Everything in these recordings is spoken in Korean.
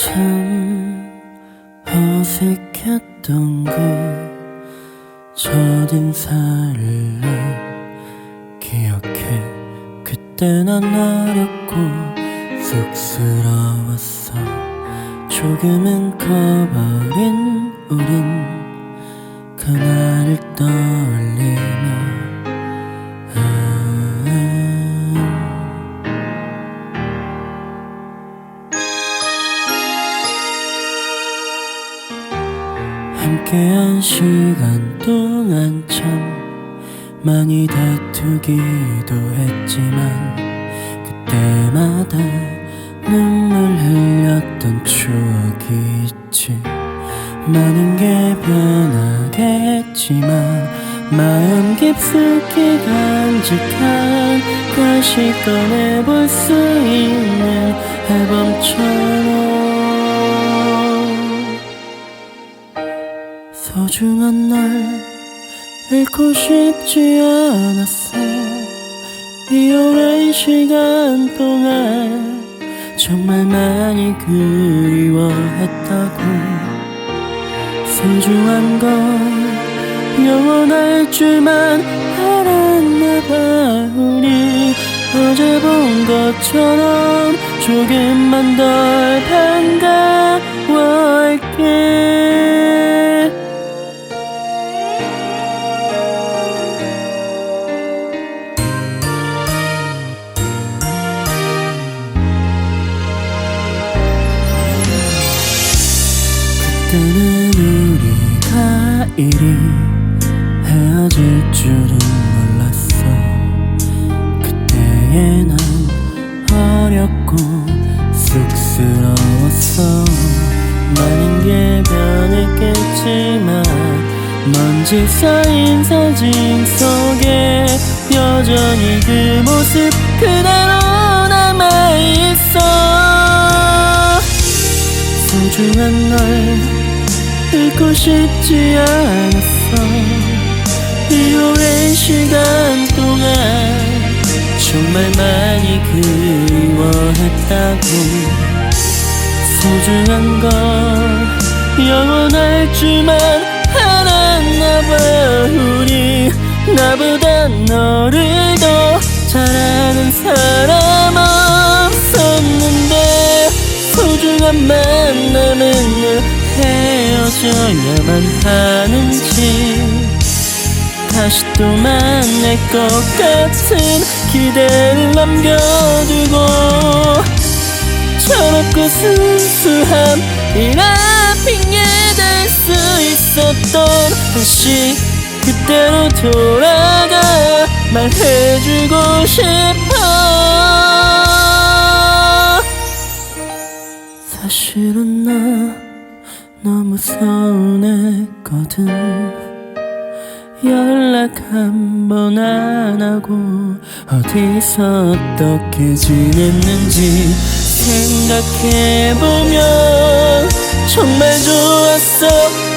참 어색했던 그 첫인사를 난 기억해. 그때 난 어렸고 쑥스러웠어. 조금은 커버린 우린 그날을 떠올 함께한 시간 동안 참 많이 다투기도 했지만 그때마다 눈물 흘렸던 추억이 있지. 많은 게 변하겠지만 마음 깊숙이 간직한 다시 꺼내볼 수 있는 앨범처럼 소중한 널 잃고 싶지 않았어. 이 오랜 시간 동안 정말 많이 그리워했다고. 소중한 건 영원할 줄만 알았나 봐. 우리 어제 본 것처럼 조금만 덜 반가 이리 헤어질 줄은 몰랐어. 그때의 난 어렸고 쑥스러웠어. 많은 게 변했겠지만 먼지 쌓인 사진 속에 여전히 그 모습 그대로 남아있어. 소중한 널 잃고 싶지 않았어. 이 오랜 시간 동안 정말 많이 그리워했다고. 소중한 건 영원할 줄만 알았나 봐. 우리 나보다 너를 더잘 아는 사람 없 어져야만 하는지 다시 또 만날 것 같은 기대를 남겨두고 철없고 순수함 이라 핑계댈 수 있었던 다시 그때로 돌아가 말해주고 싶어. 사실은 나 너무 서운했거든. 연락 한 번 안 하고 어디서 어떻게 지냈는지 생각해보면 정말 좋았어.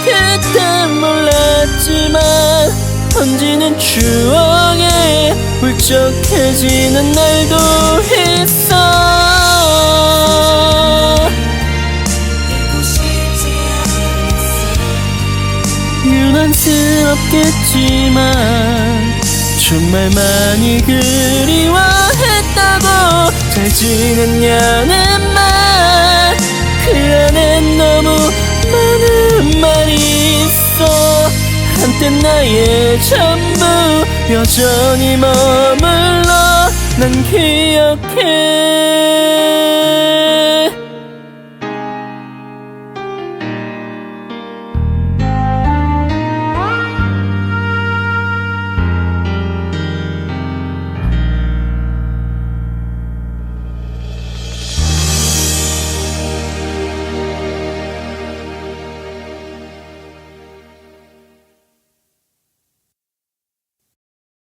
그땐 몰랐지만 번지는 추억에 울적해지는 날도 있어 유난스럽겠지만 정말 많이 그리워했다고 잘 지냈냐는 말 그 안엔 너무 많은 말이 있어. 한때 나의 전부 여전히 머물러 난 기억해